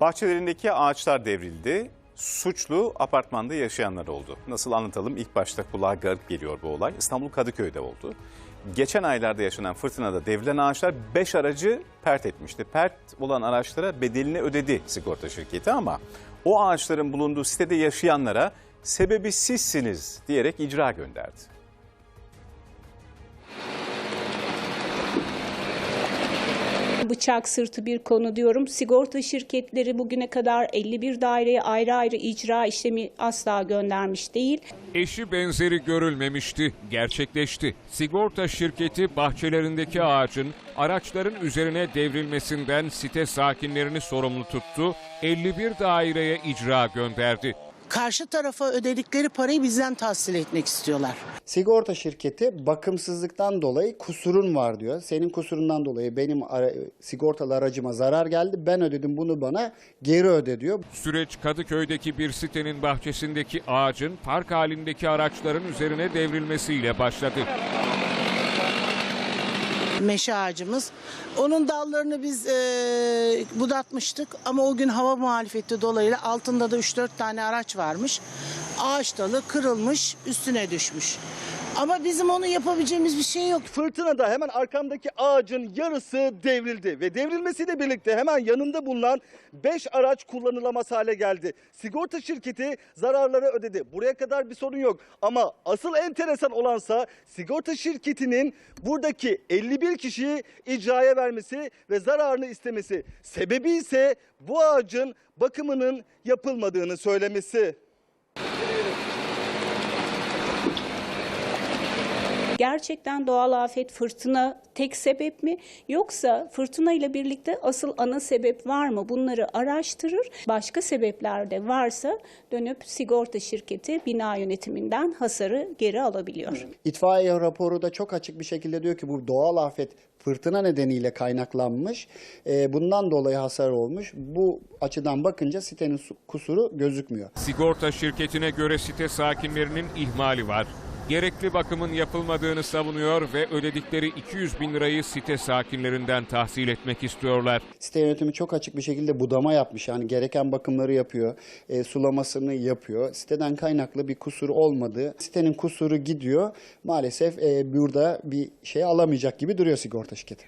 Bahçelerindeki ağaçlar devrildi. Suçlu apartmanda yaşayanlar oldu. Nasıl anlatalım? İlk başta kulağa garip geliyor bu olay. İstanbul Kadıköy'de oldu. Geçen aylarda yaşanan fırtınada devrilen ağaçlar 5 aracı pert etmişti. Pert olan araçlara bedelini ödedi sigorta şirketi ama o ağaçların bulunduğu sitede yaşayanlara sebebi sizsiniz diyerek icra gönderdi. Bıçak sırtı bir konu diyorum. Sigorta şirketleri bugüne kadar 51 daireye ayrı ayrı icra işlemi asla göndermiş değil. Eşi benzeri görülmemişti, gerçekleşti. Sigorta şirketi bahçelerindeki ağacın araçların üzerine devrilmesinden site sakinlerini sorumlu tuttu, 51 daireye icra gönderdi. karşı tarafa ödedikleri parayı bizden tahsil etmek istiyorlar. Sigorta şirketi bakımsızlıktan dolayı kusurun var diyor. Senin kusurundan dolayı benim ara- sigortalı aracıma zarar geldi. Ben ödedim bunu bana geri öde diyor. Süreç Kadıköy'deki bir sitenin bahçesindeki ağacın park halindeki araçların üzerine devrilmesiyle başladı. Meşe ağacımız. Onun dallarını biz e, budatmıştık ama o gün hava muhalefeti dolayıyla altında da 3-4 tane araç varmış. Ağaç dalı kırılmış üstüne düşmüş. Ama bizim onu yapabileceğimiz bir şey yok. Fırtınada hemen arkamdaki ağacın yarısı devrildi ve devrilmesiyle birlikte hemen yanında bulunan 5 araç kullanılamaz hale geldi. Sigorta şirketi zararları ödedi. Buraya kadar bir sorun yok ama asıl enteresan olansa sigorta şirketinin buradaki 51 kişiyi icraya vermesi ve zararını istemesi. Sebebi ise bu ağacın bakımının yapılmadığını söylemesi. Gerçekten doğal afet fırtına tek sebep mi yoksa fırtına ile birlikte asıl ana sebep var mı? Bunları araştırır. Başka sebepler de varsa dönüp sigorta şirketi bina yönetiminden hasarı geri alabiliyor. İtfaiye raporu da çok açık bir şekilde diyor ki bu doğal afet fırtına nedeniyle kaynaklanmış. Ee, bundan dolayı hasar olmuş. Bu açıdan bakınca sitenin su- kusuru gözükmüyor. Sigorta şirketine göre site sakinlerinin ihmali var. Gerekli bakımın yapılmadığını savunuyor ve ödedikleri 200 bin lirayı site sakinlerinden tahsil etmek istiyorlar. Site yönetimi çok açık bir şekilde budama yapmış. Yani gereken bakımları yapıyor, e, sulamasını yapıyor. Siteden kaynaklı bir kusur olmadı. Sitenin kusuru gidiyor. Maalesef e, burada bir şey alamayacak gibi duruyor sigorta şirketi.